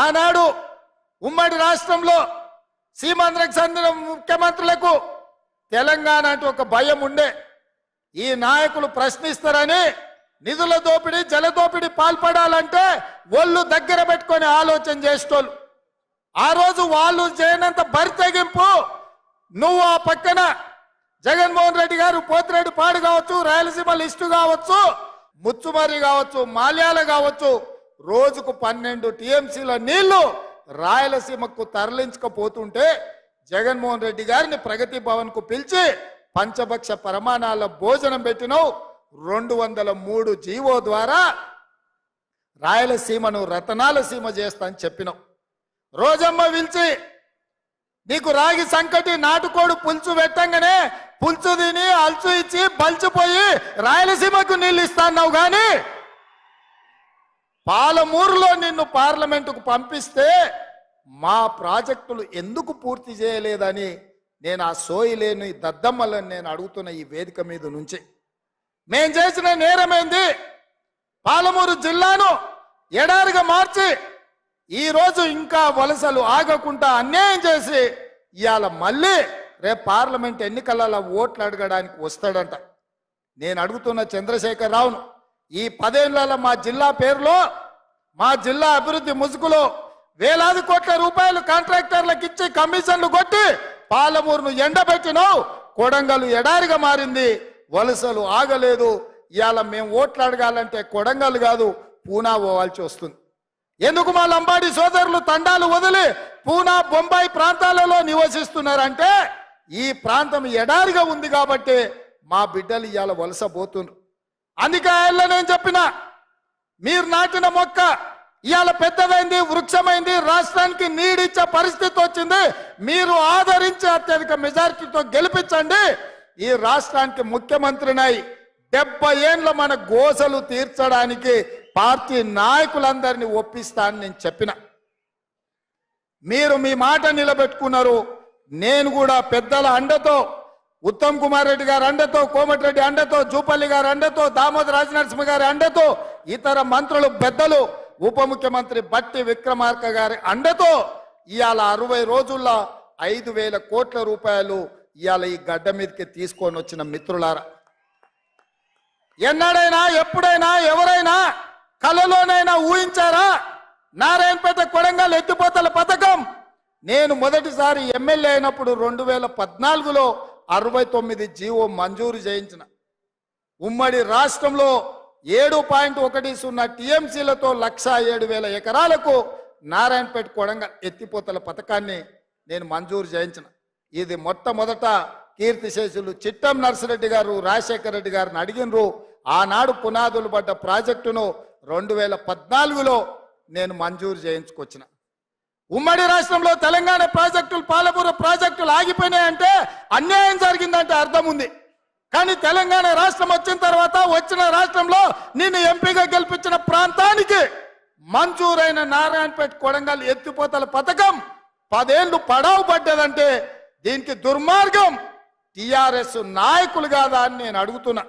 ఆనాడు ఉమ్మడి రాష్ట్రంలో సీమాంధ్రకు చెందిన ముఖ్యమంత్రులకు తెలంగాణ అంటే ఒక భయం ఉండే. ఈ నాయకులు ప్రశ్నిస్తారని నిధుల దోపిడీ జల దోపిడీ పాల్పడాలంటే ఒళ్ళు దగ్గర పెట్టుకొని ఆలోచన చేసేటోళ్ళు. ఆ రోజు వాళ్ళు చేయనంత బరితెగింపు నువ్వు ఆ పక్కన జగన్మోహన్ రెడ్డి గారు పోతిరెడ్డి పాడు కావచ్చు రాయలసీమ లిస్టు కావచ్చు ముచ్చుమరి కావచ్చు మాల్యాల కావచ్చు రోజుకు పన్నెండు టీఎంసీల నీళ్ళు రాయలసీమకు తరలించకపోతుంటే జగన్మోహన్ రెడ్డి గారిని ప్రగతి భవన్కు పిలిచి పంచభక్ష ప్రమాణాల భోజనం పెట్టినవు. రెండు వందల మూడు జీవో ద్వారా రాయలసీమను రతనాల సీమ చేస్తా అని చెప్పినావు. రోజమ్మ పిలిచి నీకు రాగి సంకటి నాటుకోడు పులుసు పెట్టంగానే పులుసు తిని అల్చు ఇచ్చి బల్చిపోయి రాయలసీమకు నీళ్ళు ఇస్తాన్నావు కానీ పాలమూరులో నిన్ను పార్లమెంటుకు పంపిస్తే మా ప్రాజెక్టులు ఎందుకు పూర్తి చేయలేదని నేను ఆ సోయి లేని దద్దమ్మలను నేను అడుగుతున్న ఈ వేదిక మీద నుంచి. మేం చేసిన నేరమైంది? పాలమూరు జిల్లాను ఎడారిగా మార్చి ఈ రోజు ఇంకా వలసలు ఆగకుండా అన్యాయం చేసి ఇవాళ మళ్ళీ రేపు పార్లమెంట్ ఎన్నికలలో ఓట్లు అడగడానికి వస్తాడంట. నేను అడుగుతున్న చంద్రశేఖర్ రావును ఈ పదేళ్ళ మా జిల్లా పేరులో మా జిల్లా అభివృద్ధి ముసుగులో వేలాది కోట్ల రూపాయలు కాంట్రాక్టర్లకు ఇచ్చి కమిషన్లు కొట్టి పాలమూరును ఎండబెట్టినావు కొడంగలు ఎడారిగా మారింది. వలసలు ఆగలేదు. ఇవాళ మేము ఓట్లు అడగాలంటే కొడంగల్ కాదు పూనా పోవాల్సి వస్తుంది. ఎందుకు మా లంబాడి సోదరులు తండాలు వదిలి పూనా బొంబాయి ప్రాంతాలలో నివసిస్తున్నారంటే ఈ ప్రాంతం ఎడారిగా ఉంది కాబట్టి మా బిడ్డలు ఇవాళ వలస పోతున్నారు. అందుకే ఆయనలో నేను చెప్పిన మీరు నాటిన మొక్క ఇవాళ పెద్దదైంది వృక్షమైంది రాష్ట్రానికి నీడిచ్చే పరిస్థితి వచ్చింది మీరు ఆదరించి అత్యధిక మెజారిటీతో గెలిపించండి. ఈ రాష్ట్రానికి ముఖ్యమంత్రినై డెబ్బై ఏండ్ల మన గోసలు తీర్చడానికి పార్టీ నాయకులందరినీ ఒప్పిస్తా అని నేను చెప్పిన. మీరు మీ మాట నిలబెట్టుకున్నారు నేను కూడా పెద్దల అండతో ఉత్తమ్ కుమార్ రెడ్డి గారి అండతో కోమటిరెడ్డి అండతో జూపల్లి గారి అండతో దామోదర రాజనరసింహ గారి అండతో ఇతర మంత్రులు పెద్దలు ఉప ముఖ్యమంత్రి బట్టి విక్రమార్క గారి అండతో ఇవాళ అరవై రోజుల్లో ఐదు వేల కోట్ల రూపాయలు ఇవాళ ఈ గడ్డ మీదకి తీసుకొని వచ్చిన మిత్రులారా. ఎన్నడైనా ఎప్పుడైనా ఎవరైనా కలలోనైనా ఊహించారా? నారాయణపేట కొడంగల్ ఎత్తిపోతల పథకం? నేను మొదటిసారి ఎమ్మెల్యే అయినప్పుడు రెండు వేల పద్నాలుగులో అరవై తొమ్మిది జీవో మంజూరు చేయించిన. ఉమ్మడి రాష్ట్రంలో ఏడు పాయింట్ ఒకటి సున్నా టీఎంసీలతో లక్ష ఏడు వేల ఎకరాలకు నారాయణపేట కొడంగల్ ఎత్తిపోతల పథకాన్ని నేను మంజూరు చేయించిన. ఇది మొట్టమొదట కీర్తిశేషులు చిట్టం నర్సిరెడ్డి గారు రాజశేఖర రెడ్డి గారిని అడిగినరు. ఆనాడు పునాదులు పడ్డ ప్రాజెక్టును రెండు వేల పద్నాలుగులో నేను మంజూరు చేయించుకొచ్చిన. ఉమ్మడి రాష్ట్రంలో తెలంగాణ ప్రాజెక్టులు పాలమూరు ఆగిపోయినాయి ఆగిపోయినాయంటే అన్యాయం జరిగిందంటే అర్థం ఉంది. కానీ తెలంగాణ రాష్ట్రం వచ్చిన తర్వాత వచ్చిన రాష్ట్రంలో నిన్ను ఎంపీగా గెలిపించిన ప్రాంతానికి మంజూరైన నారాయణపేట కొడంగల్ ఎత్తిపోతల పథకం పదేళ్ళు పడవ పడ్డదంటే దీనికి దుర్మార్గం టిఆర్ఎస్ నాయకులు కాదా అని నేను అడుగుతున్నా.